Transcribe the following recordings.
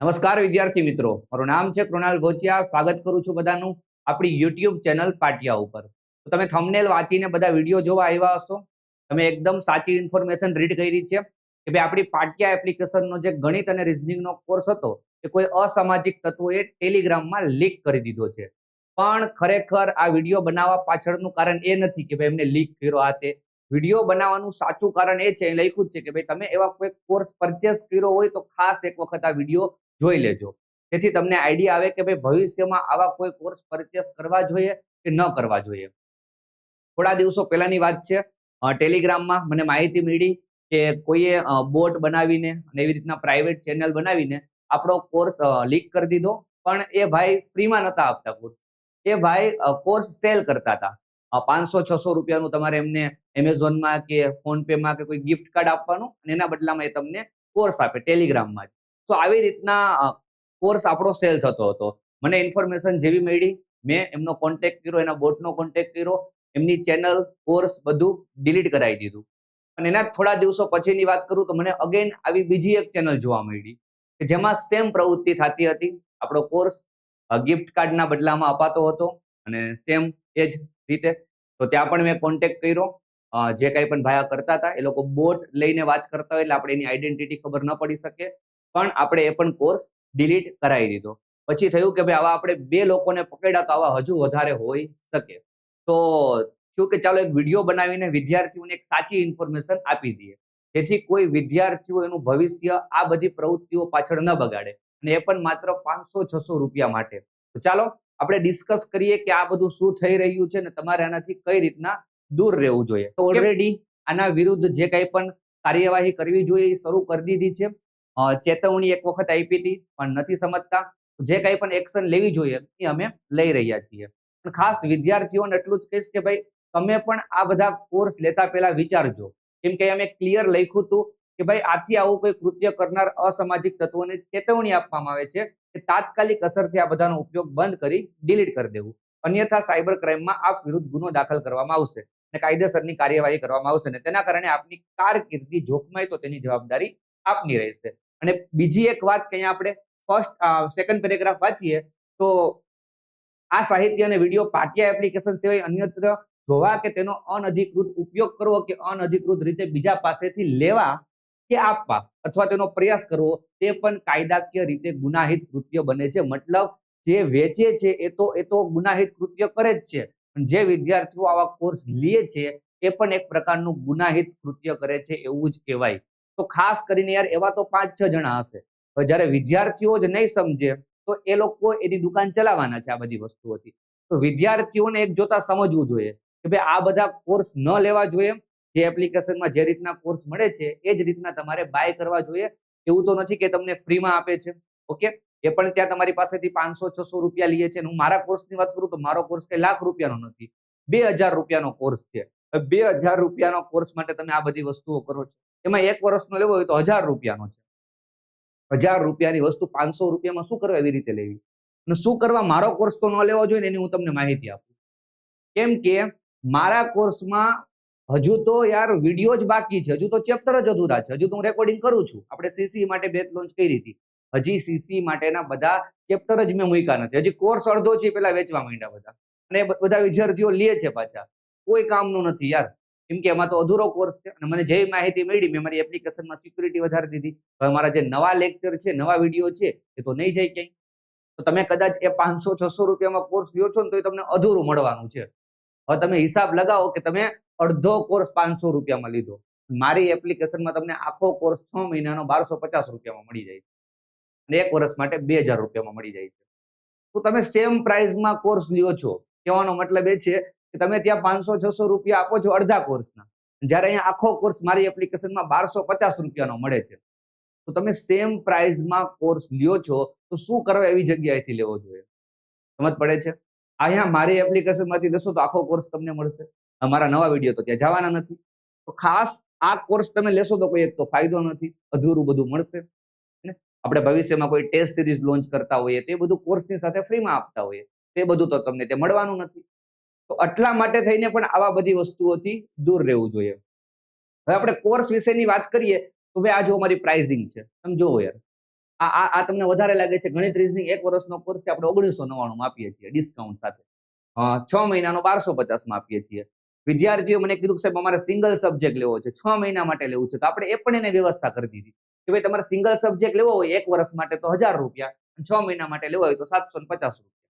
નમસ્કાર વિદ્યાર્થી મિત્રો. મારું નામ છે કૃણાલ ભોચિયા. સ્વાગત કરું છું બધાનું આપણી યુટ્યુબ ચેનલ પાટિયા ઉપર. તો તમે થંબનેલ વાંચીને બધા વીડિયો જોવા આવ્યા હશો. તમે એકદમ સાચી ઇન્ફોર્મેશન રીડ કરી છે કે ભાઈ આપણી પાટિયા એપ્લિકેશનનો જે ગણિત અને રિઝનિંગનો કોર્સ હતો એ કોઈ અસામાજિક તત્વોએ ટેલિગ્રામમાં લીક કરી દીધો છે. પણ ખરેખર આ વીડિયો બનાવવા પાછળનું કારણ એ નથી કે ભાઈ એમને લીક કર્યો આ તે. વીડિયો બનાવવાનું સાચું કારણ એ છે લખ્યું છે કે ભાઈ તમે એવા કોઈ કોર્સ પરચેસ કર્યો હોય તો ખાસ એક વખત આ વીડિયો જોઈ લેજો. જેથી તમને આઈડિયા આવે કે ભાઈ ભવિષ્યમાં આવા કોઈ કોર્સ પરચેસ કરવા જોઈએ કે ન કરવા જોઈએ. થોડા દિવસો પહેલાની વાત છે. ટેલિગ્રામમાં મને માહિતી મળી કે કોઈએ બોટ બનાવીને અને એવી રીતના પ્રાઇવેટ ચેનલ બનાવીને આપણો કોર્સ લીક કરી દીધો. પણ એ ભાઈ ફ્રીમાં નતા આપતા કોર્સ. એ ભાઈ કોર્સ સેલ કરતા હતા. પાંચસો, છસો રૂપિયાનું તમારે એમને એમેઝોનમાં કે ફોનપેમાં કે કોઈ ગિફ્ટ કાર્ડ આપવાનું અને એના બદલામાં એ તમને કોર્સ આપે ટેલિગ્રામમાં જ. તો આવી રીતના કોર્સ આપણો સેલ થતો હતો. મને ઇન્ફોર્મેશન જેવી મળી, મેં એમનો કોન્ટેક્ટ કર્યો, એના બોટનો કોન્ટેક્ટ કર્યો, એમની ચેનલ કોર્સ બધું ડિલીટ કરાવી દીધું. અને એના થોડા દિવસો પછીની વાત કરું તો મને અગેન આવી બીજી એક ચેનલ જોવા મળી, કે જેમાં સેમ પ્રવૃત્તિ થતી હતી. આપણો કોર્સ ગિફ્ટ કાર્ડના બદલામાં અપાતો હતો અને સેમ એ જ રીતે. તો ત્યાં પણ મેં કોન્ટેક્ટ કર્યો જે કંઈ પણ ભાયા કરતા હતા, એ લોકો બોટ લઈને વાત કરતા હોય એટલે આપણે એની આઈડેન્ટિટી ખબર ન પડી શકે. પણ આપણે એ પણ કોર્સ ડિલીટ કરાવી દીધો. પછી થયું કે ભાઈ આવા આપણે બે લોકોને પકડ્યા તો આવા હજુ વધારે હોઈ શકે. તો થયું કે ચાલો એક વીડિયો બનાવીને વિદ્યાર્થીઓને એક સાચી ઇન્ફોર્મેશન આપી દઈએ. જેથી કોઈ વિદ્યાર્થીઓ એનું ભવિષ્ય આ બધી પ્રવૃત્તિઓ પાછળ ન બગાડે. અને એ પણ માત્ર પાંચસો છસો રૂપિયા માટે. તો ચાલો આપણે ડિસ્કસ કરીએ કે આ બધું શું થઈ રહ્યું છે ને તમારે આનાથી કઈ રીતના દૂર રહેવું જોઈએ. તો ઓલરેડી આના વિરુદ્ધ જે કંઈ પણ કાર્યવાહી કરવી જોઈએ એ શરૂ કરી દીધી છે. ચેતવણી એક વખત આપી હતી, પણ નથી સમજતા. જે કંઈ પણ એક્શન લેવી જોઈએ એ અમે લઈ રહ્યા છીએ. ખાસ વિદ્યાર્થીઓને એટલું જ કહીશ કે ભાઈ, તમે પણ આ બધા કોર્સ લેતા પહેલા વિચારજો. કેમ કે અમે ક્લિયર લખ્યું હતું કે ભાઈ, આથી આવું કોઈ કૃત્ય કરનાર અસામાજિક તત્વોને ચેતવણી આપવામાં આવે છે કે તાત્કાલિક અસરથી આ બધાનો ઉપયોગ બંધ કરી ડિલીટ કરી દેવું. અન્યથા સાયબર ક્રાઇમમાં આપ વિરુદ્ધ ગુનો દાખલ કરવામાં આવશે અને કાયદેસરની કાર્યવાહી કરવામાં આવશે અને તેના કારણે આપની કારકિર્દી જોખમાય તો તેની જવાબદારી આપની રહેશે. અને બીજી એક વાત કે આપણે ફર્સ્ટ સેકન્ડ પેરેગ્રાફ વાંચીએ, તો આ સાહિત્ય અને વીડિયો પાટિયા એપ્લિકેશન સિવાય અન્યત્ર જોવા કે તેનો અનધિકૃત ઉપયોગ કરવો કે અનધિકૃત રીતે બીજા પાસેથી લેવા કે આપવા અથવા તેનો પ્રયાસ કરવો, તે પણ કાયદાકીય રીતે ગુનાહિત કૃત્ય બને છે. મતલબ જે વેચે છે એ તો એ તો ગુનાહિત કૃત્ય કરે જ છે. પણ જે વિદ્યાર્થીઓ આવા કોર્સ લે છે, એ પણ એક પ્રકારનું ગુનાહિત કૃત્ય કરે છે એવું જ કહેવાય. તો ખાસ કરીને યાર એવા તો પાંચ છ જણા હશે. જ્યારે વિદ્યાર્થીઓ જ નહીં સમજે, તો એ લોકો એની દુકાન ચલાવવાના છે આ બધી વસ્તુઓથી. તો વિદ્યાર્થીઓને એક જોતા સમજવું જોઈએ કે ભાઈ આ બધા કોર્સ ન લેવા જોઈએ. જે એપ્લિકેશનમાં જે રીતના કોર્સ મળે છે, એ જ રીતના તમારે બાય કરવા જોઈએ. એવું તો નથી કે તમને ફ્રીમાં આપે છે. ઓકે? એ પણ ત્યાં તમારી પાસેથી પાંચસો, છસો રૂપિયા લઈએ છે. હું મારા કોર્સની વાત કરું તો મારો કોર્સ કઈ લાખ રૂપિયાનો નથી. બે હજાર રૂપિયાનો કોર્સ છે. બે હજાર રૂપિયાનો કોર્સ માટે તમે આ બધી વસ્તુઓ કરો છો. એમાં એક વર્ષનો લેવો હોય તો હજાર રૂપિયાનો છે. હજાર રૂપિયાની વસ્તુ પાંચસો રૂપિયામાં શું કરવા એવી રીતે લેવી? અને શું કરવા મારો કોર્સ તો ન લેવો જોઈએ ને એની હું તમને માહિતી આપું. કેમ કે મારા કોર્સમાં હજુ તો યાર વીડિયો જ બાકી છે. હજુ તો ચેપ્ટર જ અધૂરા છે. હજુ તો હું રેકોર્ડિંગ કરું છું. આપણે સીસી માટે બેચ લોન્ચ કરી હતી. હજી સીસી માટેના બધા ચેપ્ટર જ મેં મૂક્યા નથી. હજી કોર્સ અડધો છે પેલા વેચવા માંડ્યા બધા. અને બધા વિદ્યાર્થીઓ લે છે પાછા. કોઈ કામનું નથી યાર. કેમ કે એમાં તો અધૂરો કોર્સ છે. અને મને જે માહિતી મળી, મેં મારી એપ્લિકેશનમાં સિક્યુરિટી વધારી દીધી. હવે મારા જે નવા લેક્ચર છે, નવા વીડિયો છે, એ તો નહીં જાય ક્યાંય. તો તમે કદાચ એ પાંચસો, છસો રૂપિયામાં કોર્સ લ્યો છો ને, તો એ તમને અધૂરું મળવાનું છે. હવે તમે હિસાબ લગાવો કે તમે અડધો કોર્સ પાંચસો રૂપિયામાં લીધો. મારી એપ્લિકેશનમાં તમને આખો કોર્સ છ મહિનાનો બારસો પચાસ રૂપિયામાં મળી જાય છે. અને એક વર્ષ માટે બે હજાર રૂપિયામાં મળી જાય છે. તો તમે સેમ પ્રાઇસમાં કોર્સ લ્યો છો. કહેવાનો મતલબ એ છે કે તમે ત્યાં પાંચસો, છસો રૂપિયા આપો છો અડધા કોર્સના જ્યારે અહીંયા આખો કોર્સ મારી એપ્લિકેશનમાં બારસો પચાસ રૂપિયાનો મળે છે. તો તમે સેમ પ્રાઇસમાં કોર્સ લ્યો છો, તો શું કરવા એવી જગ્યાએથી લેવો જોઈએ? સમજ પડે છે? અહીંયા મારી એપ્લિકેશનમાંથી લેશો તો આખો કોર્સ તમને મળશે. અમારા નવા વીડિયો તો ત્યાં જવાના નથી. તો ખાસ આ કોર્સ તમે લેશો તો કોઈ એક તો ફાયદો નથી. અધૂરું બધું મળશે. આપણે ભવિષ્યમાં કોઈ ટેસ્ટ સિરીઝ લોન્ચ કરતા હોઈએ, તે બધું કોર્સની સાથે ફ્રીમાં આપતા હોઈએ. તે બધું તો તમને તે મળવાનું નથી. તો એટલા માટે થઈને પણ આવા બધી વસ્તુઓથી દૂર રહેવું જોઈએ. હવે આપણે કોર્સ વિશેની વાત કરીએ, તો ભાઈ આ જો અમારી પ્રાઇઝિંગ છે. તમે જોવો યાર. આ આ તમને વધારે લાગે છે. ગણિત રીઝનિંગ એક વર્ષનો કોર્સ છે, આપણે ઓગણીસો નવ્વાણું માં આપીએ છીએ ડિસ્કાઉન્ટ સાથે. છ મહિનાનો બારસો પચાસમાં આપીએ છીએ. વિદ્યાર્થીઓ મને કીધું સાહેબ, અમારે સિંગલ સબ્જેક્ટ લેવો છે. છ મહિના માટે લેવું છે. તો આપણે એ પણ એને વ્યવસ્થા કરી દીધી કે ભાઈ, તમારે સિંગલ સબ્જેક્ટ લેવો હોય એક વર્ષ માટે તો હજાર રૂપિયા છ મહિના માટે લેવો હોય તો સાતસો ને પચાસ રૂપિયા.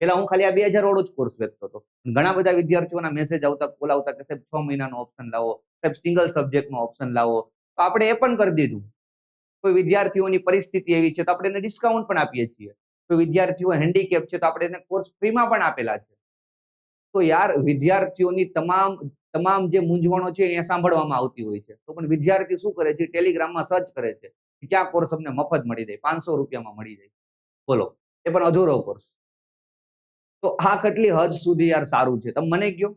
પેલા હું ખાલી આ બે હજાર વાળો જ કોર્સ વેચતો હતો. ઘણા બધા વિદ્યાર્થીઓના મેસેજ આવતા બોલાવતા કે સાહેબ, છ મહિનાનો ઓપ્શન લાવો. સાહેબ સિંગલ સબ્જેક્ટનો ઓપ્શન લાવો. તો આપણે એ પણ કરી દીધું. કોઈ વિદ્યાર્થીઓની પરિસ્થિતિ એવી છે તો આપણે એને ડિસ્કાઉન્ટ પણ આપીએ છીએ. કોઈ વિદ્યાર્થીઓ હેન્ડીકેપ છે તો આપણે એને કોર્સ ફ્રીમાં પણ આપેલા છે. તો યાર, વિદ્યાર્થીઓની તમામ તમામ જે મૂંઝવણો છે એ સાંભળવામાં આવતી હોય છે. તો પણ વિદ્યાર્થી શું કરે છે? ટેલિગ્રામમાં સર્ચ કરે છે ક્યાં કોર્સ અમને મફત મળી જાય, પાંચસો રૂપિયામાં મળી જાય. બોલો, એ પણ અધૂરો કોર્સ તો આ કેટલી હદ સુધી યાર સારું છે? તમે મને કયો.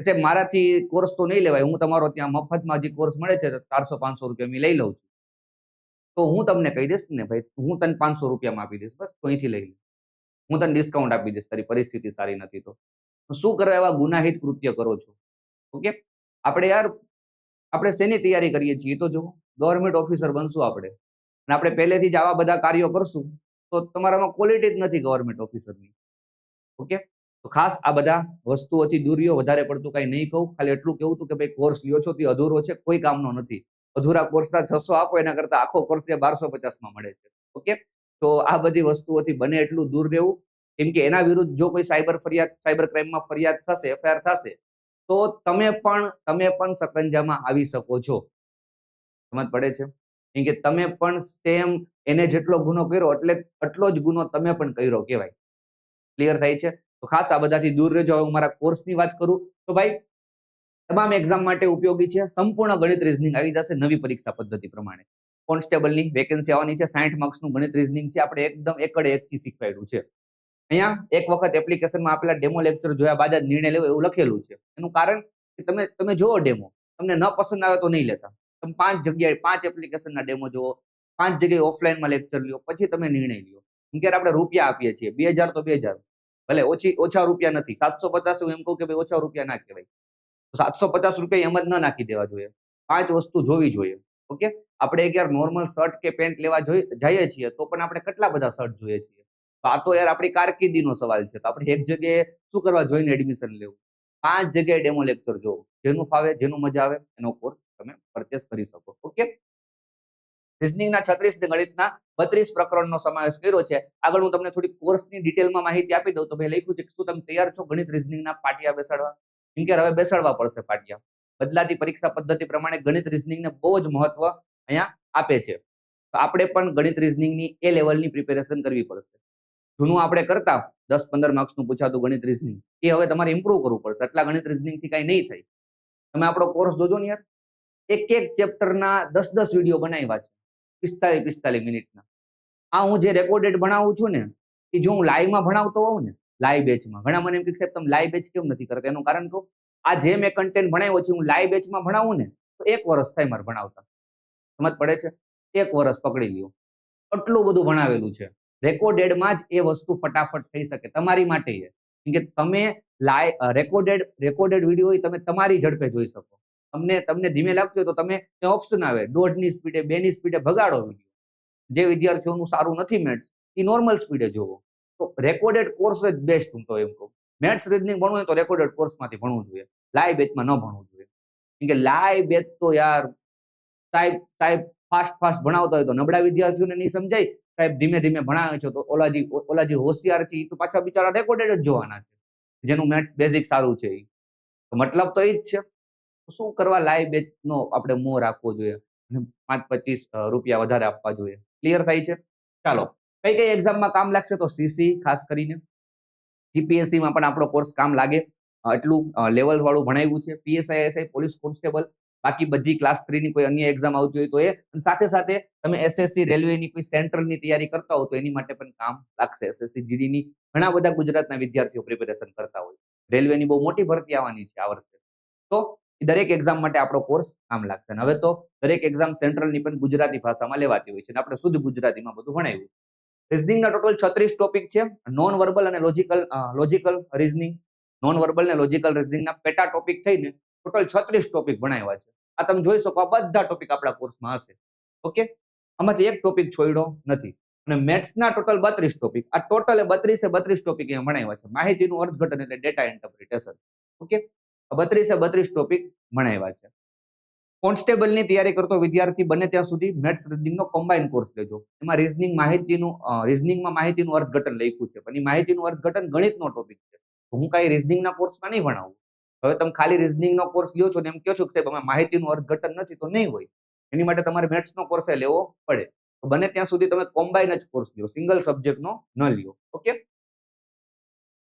કે સાહેબ મારાથી કોર્સ તો નહીં લેવાય. હું તમારો ત્યાં મફતમાં જે કોર્સ મળે છે, ચારસો પાંચસો રૂપિયા લઈ લઉં છું. તો હું તમને કહી દઈશ ને ભાઈ, હું તને પાંચસો રૂપિયામાં આપી દઈશ. બસ, તો અહીંથી લઈ લઉં હું તને ડિસ્કાઉન્ટ આપી દઈશ. તારી પરિસ્થિતિ સારી નથી તો. શું કરવા એવા ગુનાહિત કૃત્ય કરો છો? ઓકે? આપણે યાર, આપણે શેની તૈયારી કરીએ છીએ તો જો ગવર્મેન્ટ ઓફિસર બનશું આપણે. અને આપણે પહેલેથી જ આવા બધા કાર્યો કરશું, તો તમારામાં ક્વોલિટી જ નથી ગવર્મેન્ટ ઓફિસરની ઓકે? તો ખાસ આ બધા વસ્તુઓથી દૂર રહ્યો, વધારે પડતું કઈ નહીં કહું. ખાલી એટલું કેવું હતું કે ભાઈ કોર્સ લ્યો છો તે અધૂરો છે, કોઈ કામનો નથી. અધૂરા કોર્સના છસો આપો, એના કરતા આખો કોર્સ એ બારસો પચાસમાં મળે છે. ઓકે? તો આ બધી વસ્તુઓથી બને એટલું દૂર રહેવું. કેમ કે એના વિરુદ્ધ જો કોઈ સાયબર ફરિયાદ, સાયબર ક્રાઇમમાં ફરિયાદ થશે, એફઆઈઆર થશે, તો તમે પણ તમે પણ સકંજામાં આવી શકો છો. સમજ પડે છે? કેમ કે તમે પણ સેમ એને જેટલો ગુનો કર્યો, એટલે, એટલો જ ગુનો તમે પણ કર્યો, કહેવાય. ક્લિયર થાય છે? તો ખાસ આ બધાથી દૂર રહેજો. હવે હું મારા કોર્સની વાત કરું. તો ભાઈ, તમામ એક્ઝામ માટે ઉપયોગી છે. સંપૂર્ણ ગણિત રીઝનિંગ આવી જશે નવી પરીક્ષા પદ્ધતિ પ્રમાણે. કોન્સ્ટેબલની વેકેન્સી આવવાની છે. સાઠ માર્ક્સનું ગણિત રીઝનિંગ છે. આપણે એકદમ એકડે એકથી શીખવાડ્યું છે. અહીંયા એક વખત એપ્લિકેશનમાં આપેલા ડેમો લેક્ચર જોયા બાદ જ નિર્ણય લેવો એવું લખેલું છે. એનું કારણ કે તમે તમે જુઓ ડેમો તમને ન પસંદ આવે તો નહીં લેતા. તમે પાંચ જગ્યાએ પાંચ એપ્લિકેશનના ડેમો જુઓ. પાંચ જગ્યાએ ઓફલાઈનમાં લેક્ચર લ્યો. પછી તમે નિર્ણય લ્યો. કે આપણે રૂપિયા આપીએ છીએ. બે તો બે ભલે ઓછી, ઓછા રૂપિયા નથી. સાતસો હું એમ કહું કે ભાઈ ઓછા રૂપિયા ના કહેવાય. સાતસો પચાસ રૂપિયા એમ જ ન નાખી દેવા જોઈએ. પાંચ વસ્તુ જોવી જોઈએ. ઓકે? આપણે એક યાર નોર્મલ શર્ટ કે પેન્ટ લેવા જોઈ, જઈએ છીએ તો પણ આપણે કેટલા બધા શર્ટ જોઈએ છીએ? તો આ તો યાર આપણી કારકિર્દીનો સવાલ છે. તો આપણે એક જગ્યાએ શું કરવા જોઈને એડમિશન લેવું? પાંચ જગ્યાએ ડેમો લેક્ચર જોવો. જેનું ફાવે, જેનું મજા આવે, એનો કોર્સ તમે પરચેસ કરી શકો. ઓકે? રિઝનિંગના છત્રીસ ગણિતના બત્રીસ પ્રકરણનો સમાવેશ કર્યો છે. આગળ હું તમને થોડી કોર્સની ડિટેલમાં માહિતી આપી દઉં તો ભાઈ લખ્યું છે શું તમે તૈયાર છો ગણિત રિઝનિંગના પાટિયા બેસાડવા? કેમ કે હવે બેસાડવા પડશે પાટિયા. બદલાતી પરીક્ષા પદ્ધતિ પ્રમાણે ગણિત રિઝનિંગને બહુ જ મહત્વ અહીંયા આપે છે. તો આપણે પણ ગણિત રિઝનિંગની એ લેવલની પ્રિપેરેશન કરવી પડશે. જૂનું આપણે કરતા દસ પંદર માર્ક્સનું પૂછાતું ગણિત રિઝનિંગ. એ હવે તમારે ઇમ્પ્રુવ કરવું પડશે. એટલા ગણિત રિઝનિંગથી કાંઈ નહીં થાય. તમે આપણો કોર્સ જોજો ને યાર. એક એક ચેપ્ટરના દસ દસ વીડિયો બનાવ્યા છે. પિસ્તાલીસ પિસ્તાલીસ મિનિટના. આ હું જે રેકોર્ડેડ ભણાવું છું ને, એ જો હું લાઈવમાં ભણાવતો હોઉં ને લાઈવ બેચમાં ઘણા મને એમ કે તમે લાઈવ બેચ કેમ નથી કરતા? એનું કારણ કહું આ જે મેં કન્ટેન્ટ ભણાવ્યો છે હું લાઈવ બેચમાં ભણાવું ને, તો એક વર્ષ થાય મારે ભણાવતા. સમજ પડે છે? એક વર્ષ પકડી લ્યો. આટલું બધું ભણાવેલું છે. રેકોર્ડેડમાં જ એ વસ્તુ ફટાફટ થઈ શકે તમારી માટે કેમ કે તમે લાઈ રેકોર્ડેડ રેકોર્ડેડ વીડિયો હોય તમે તમારી ઝડપે જોઈ શકો. તમને તમને ધીમે લાગતું હોય તો તમે ઓપ્શન આવે. દોઢની સ્પીડે બેની સ્પીડે ભગાડો જે વિદ્યાર્થીઓનું સારું નથી મેથ્સ એ નોર્મલ સ્પીડે જોવો. તો રેકોર્ડેડ કોર્સ જ બેસ્ટ હું તો એમ કહું. મેથ્સ રીઝનિંગ ભણવું હોય તો રેકોર્ડેડ કોર્સમાંથી ભણવું જોઈએ. લાઈવ બેચમાં ન ભણવું જોઈએ. કેમ કે લાઈવ બેચ તો યાર, સાહેબ સાહેબ ફાસ્ટ ફાસ્ટ ભણાવતા હોય તો નબળા વિદ્યાર્થીઓને નહીં સમજાય. સાહેબ ધીમે ધીમે ભણાવે છે તો ઓલાજી ઓલાજી હોશિયાર છે એ તો પાછા બિચારા રેકોર્ડેડ જ જોવાના છે. જેનું મેથ્સ બેઝિક સારું છે એ તો મતલબ તો એ જ છે. શું કરવા લાઈવ બેચ નો આપણે મોહ રાખવો જોઈએ? અને પાંચ પચીસ રૂપિયા વધારે આપવા જોઈએ. ક્લિયર થાય છે? ચાલો. કઈ કઈ એક્ઝામમાં કામ લાગશે? તો સીસી ખાસ કરીને. જીપીએસસીમાં પણ આપણો કોર્સ કામ લાગે. એટલું લેવલ વાળું ભણાવ્યું છે. પીએસઆઈએસઆઈ પોલીસ કોન્સ્ટેબલ બાકી બધી ક્લાસ થ્રી ની કોઈ અન્ય એક્ઝામ આવતી હોય તો એ. અને સાથે સાથે તમે એસએસસી રેલવેની કોઈ સેન્ટ્રલની તૈયારી કરતા હો તો એની માટે પણ કામ લાગશે. એસએસસી જીડીની ઘણા બધા ગુજરાતના વિદ્યાર્થીઓ પ્રિપેરેશન કરતા હોય. રેલવેની બહુ મોટી ભરતી આવવાની છે આ વર્ષે. તો દરેક એક્ઝામ માટે આપણો કોર્સ કામ લાગશે. હવે તો દરેક એક્ઝામ સેન્ટ્રલની પણ ગુજરાતી ભાષામાં લેવાતી હોય છે. અને આપણે શુદ્ધ ગુજરાતીમાં બધું ભણાવ્યું. રિઝનિંગના ટોટલ છત્રીસ ટોપિક છે. નોન વર્બલ અને logical logical reasoning non verbal ને લોજિકલ રિઝનિંગના પેટા ટોપિક થઈને ટોટલ છત્રીસ ટોપિક ભણાવ્યા છે. આ તમે જોઈ શકો, આ બધા ટોપિક આપણા કોર્સમાં હશે. ઓકે? આમાંથી એક ટોપિક છોડ્યો નથી. અને મેથ્સના ટોટલ બત્રીસ ટોપિક આ ટોટલ બત્રીસે બત્રીસ ટોપિક અહીંયા ભણાવ્યા છે. માહિતીનું અર્થઘટન એટલે ડેટા ઇન્ટરપ્રિટેશન ઓકે? બત્રીસે બત્રીસ ટોપિક ભણાવ્યા છે. કોન્સ્ટેબલની તૈયારી કરતો વિદ્યાર્થી બને ત્યાં સુધી મેથ્સ રીઝનિંગનો કોમ્બાઈન કોર્સ લેજો. એમાં રીઝનિંગ માહિતીનું રીઝનિંગમાં માહિતીનું અર્થઘટન લખ્યું છે. પણ એ માહિતીનું અર્થઘટન ગણિતનો ટોપિક છે. હું કાંઈ રીઝનિંગના કોર્સમાં નહીં ભણાવું. હવે તમે ખાલી રીઝનિંગનો કોર્સ લ્યો છો ને એમ કહો છો કે સાહેબ અમે માહિતીનું અર્થઘટન નથી, તો નહીં હોય. એની માટે તમારે મેથ્સનો કોર્સ લેવો પડે. તો બને ત્યાં સુધી તમે કોમ્બાઇન જ કોર્સ લ્યો સિંગલ સબ્જેક્ટનો ન લ્યો. ઓકે?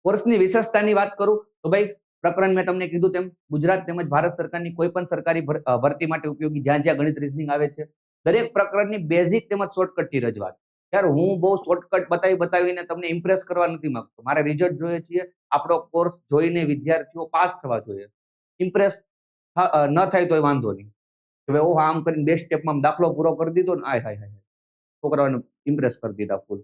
કોર્સની વિશેષતાની વાત કરું તો ભાઈ પ્રકરણ મેં તમને કીધું તેમ, ગુજરાત તેમજ ભારત સરકારની કોઈ પણ સરકારી ભરતી માટે ઉપયોગી જ્યાં જ્યાં ગણિત રીઝનિંગ આવે છે, દરેક પ્રકરણની બેઝિક તેમજ શોર્ટકટની રજૂઆત. યાર, હું બહુ શોર્ટકટ બતાવી, બતાવીને તમને ઇમ્પ્રેસ કરવા નથી માંગતો. મારે રિઝલ્ટ જોઈએ છીએ, આપણો કોર્સ જોઈને વિદ્યાર્થીઓ પાસ થવા જોઈએ. ઇમ્પ્રેસ ન થાય તોય વાંધો નહીં. ભાઈ ઓહ, આમ કરીને બે સ્ટેપમાં દાખલો પૂરો કરી દીધો ને, આય, હાય હાય છોકરાઓને ઇમ્પ્રેસ કરી દીધા ફૂલ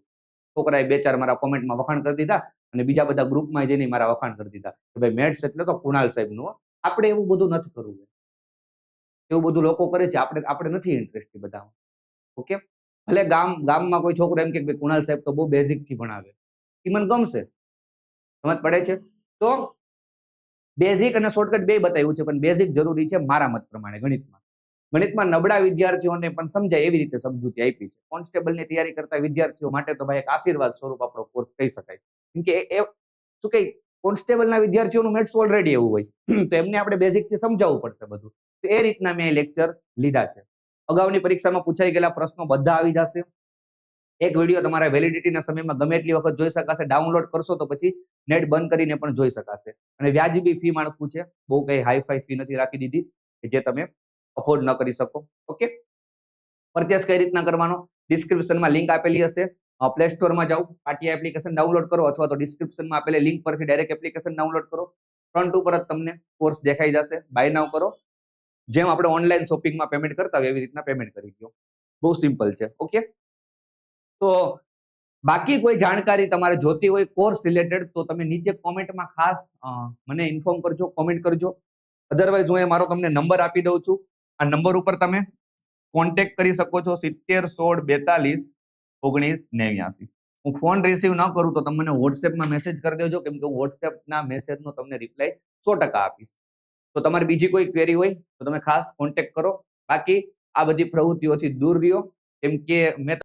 છોકરાએ બે ચાર મારા કોમેન્ટમાં વખાણ કરી દીધા. અને બીજા બધા ગ્રુપમાં જઈને મારા વખાણ કરી દીધા કે ભાઈ મેડ્સ એટલે તો કુણાલ સાહેબનું આપણે એવું બધું નથી કરવું એવું બધું લોકો કરે છે. આપણે આપણે નથી ઇન્ટરેસ્ટ બધા. ઓકે ભલે ગામ, ગામમાં કોઈ છોકરો એમ કે ભાઈ કુણાલ સાહેબ તો બહુ બેઝિકથી ભણાવે. એ મને ગમશે. સમજ પડે છે? તો બેઝિક અને શોર્ટકટ બે બતાવ્યું છે, પણ બેઝિક જરૂરી છે મારા મત પ્રમાણે, ગણિતમાં. ગણિતમાં નબળા વિદ્યાર્થીઓને પણ સમજાય એવી રીતે સમજૂતી આપી છે. કોન્સ્ટેબલની તૈયારી કરતા વિદ્યાર્થીઓ માટે તો ભાઈ એક આશીર્વાદ સ્વરૂપ આપણો કોર્સ કહી શકાય. કેમ કે એ- શું કઈ કોન્સ્ટેબલના વિદ્યાર્થીઓનું મેથ્સ ઓલરેડી એવું હોય. તો એમને આપણે બેઝિકથી સમજાવવું પડશે બધું. તો એ રીતના મેં લેક્ચર લીધા છે. અગાઉની પરીક્ષામાં પૂછાઈ ગયેલા પ્રશ્નો બધા આવી જશે. એક વીડિયો તમારા વેલિડિટીના સમયમાં ગમે એટલી વખત જોઈ શકાશે. ડાઉનલોડ કરશો તો પછી નેટ બંધ કરીને પણ જોઈ શકાશે. અને વ્યાજબી ફી માળખું છે. બહુ કઈ હાઈ ફાઈ ફી નથી રાખી દીધી જે તમે અફોર્ડ ન કરી શકો. ઓકે પરચેસ કઈ રીતના કરવાનો? ડિસ્ક્રિપ્શનમાં લિંક આપેલી હશે. પ્લે સ્ટોરમાં જાઓ. પાટિયા એપ્લિકેશન ડાઉનલોડ કરો અથવા તો ડિસ્ક્રિપ્શનમાં આપેલી લિંક પરથી ડાયરેક્ટ એપ્લિકેશન ડાઉનલોડ કરો. ફ્રન્ટ ઉપર જ તમને કોર્સ દેખાઈ જશે. બાય નાવ કરો. જેમ આપણે ઓનલાઈન શોપિંગમાં પેમેન્ટ કરતા હોય એવી રીતના પેમેન્ટ કરી દો. બહુ સિમ્પલ છે. ઓકે તો બાકી કોઈ જાણકારી તમારે જોતી હોય કોર્સ રિલેટેડ તો તમે નીચે કોમેન્ટમાં ખાસ મને ઇન્ફોર્મ કરજો કોમેન્ટ કરજો. અધરવાઇઝ હું એ મારો તમને નંબર આપી દઉં છું. આ નંબર ઉપર તમે કોન્ટેક્ટ કરી શકો છો સિત્તેર, સોળ, બેતાલીસ, ઓગણીસ નેવ્યાસી હું ફોન રિસીવ ન કરું તો તમે વોટ્સએપમાં મેસેજ કરી દેજો, કેમ કે વોટ્સએપના મેસેજનો તમને રિપ્લાય સો ટકા આપીશ. તો તમારી બીજી કોઈ ક્વેરી હોય તો તમે ખાસ કોન્ટેક્ટ કરો. બાકી આ બધી પ્રવૃત્તિઓથી દૂર રહ્યો. કેમ કે મેં